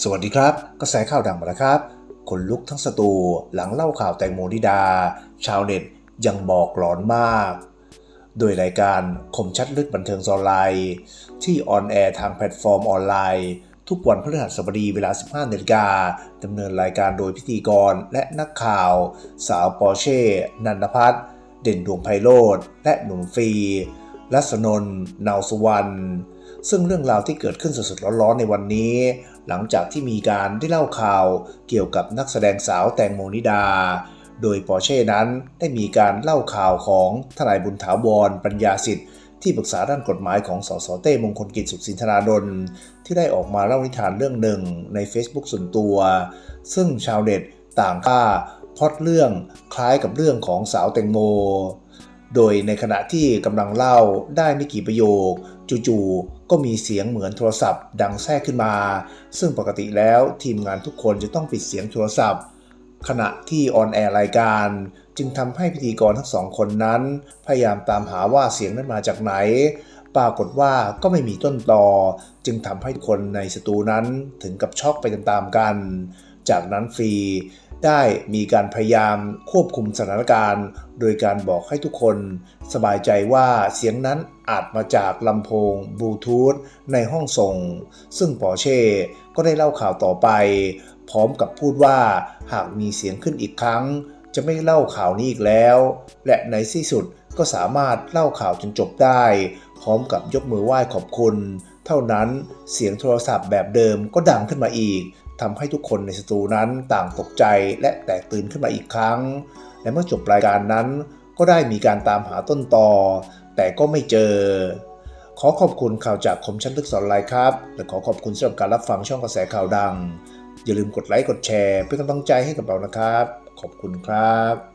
สวัสดีครับ กระแสข่าวดังมาแล้วครับขนลุกทั้งสตูหลังเล่าข่าวแตงโมนิดา ชาวเน็ตยังบอกหลอนมาก โดยรายการคมชัดลึกบันเทิงออนไลน์ ที่ออนแอร์ทางแพลตฟอร์มออนไลน์ ทุกวันพฤหัสบดีเวลา 15นาฬิกาดำเนินรายการโดยพิธีกรและนักข่าว สาวปอร์เช่ นันทพัฒน์เด่นดวงไพโรธและหนุ่มฟรีรัศนนท์นาวสุวรรณ ซึ่งเรื่องราวที่เกิดขึ้นสดๆร้อนๆในวันนี้ หลังจากที่มีการได้เล่าข่าวเกี่ยวกับนักแสดงสาวแตงโมนิดา โดยปอเช่นั้นได้มีการเล่าข่าวของทนายบุญถาวรปัญญาสิทธิ์ที่ปรึกษาด้านกฎหมายของสสเต้มงคลกิจสุขสินธนาดลที่ได้ออกมาเล่านิทานเรื่องหนึ่งใน Facebook ส่วนตัว ซึ่งชาวเน็ตต่างค่าพอดเรื่องคล้ายกับเรื่องของสาวแตงโม โดยในขณะที่กำลังเล่าได้ไม่กี่ประโยค จู่ๆก็มีเสียงเหมือนโทรศัพท์ ดังแทรกขึ้นมา ซึ่งปกติแล้วทีมงานทุกคนจะต้องปิดเสียงโทรศัพท์ ขณะที่ออนแอร์รายการ จึงทำให้พิธีกรทั้งสองคนนั้น พยายามตามหาว่าเสียงนั้นมาจากไหน ปรากฏว่าก็ไม่มีต้นตอ จึงทำให้คนในสตูนั้นถึงกับช็อกไปตามๆกัน จากนั้นฟรี ได้มีการพยายามควบคุมสถานการณ์ โดยการบอกให้ทุกคน สบายใจว่าเสียงนั้นอาจมาจากลำโพงบลูทูธในห้องส่ง ซึ่งปอร์เช่ก็ได้เล่าข่าวต่อไป พร้อมกับพูดว่าหากมีเสียงขึ้นอีกครั้ง จะไม่เล่าข่าวนี้อีกแล้ว และในที่สุดก็สามารถเล่าข่าวจนจบได้ พร้อมกับยกมือไหว้ขอบคุณ เท่านั้นเสียงโทรศัพท์แบบเดิมก็ดังขึ้นมาอีกทำให้ทุกคนในสตูนั้นต่างตกใจและแตกตื่นขึ้นมาอีกครั้ง และเมื่อจบรายการนั้น ก็ได้มีการตามหาต้นตอแต่ก็ไม่เจอ ขอขอบคุณข่าวจากคมชั้นลึกสอนไลน์ครับและขอขอบคุณสำหรับการรับฟังช่องกระแสข่าวดัง อย่าลืมกดไลค์กดแชร์เป็นกำลังใจให้กับเรานะครับ ขอบคุณครับ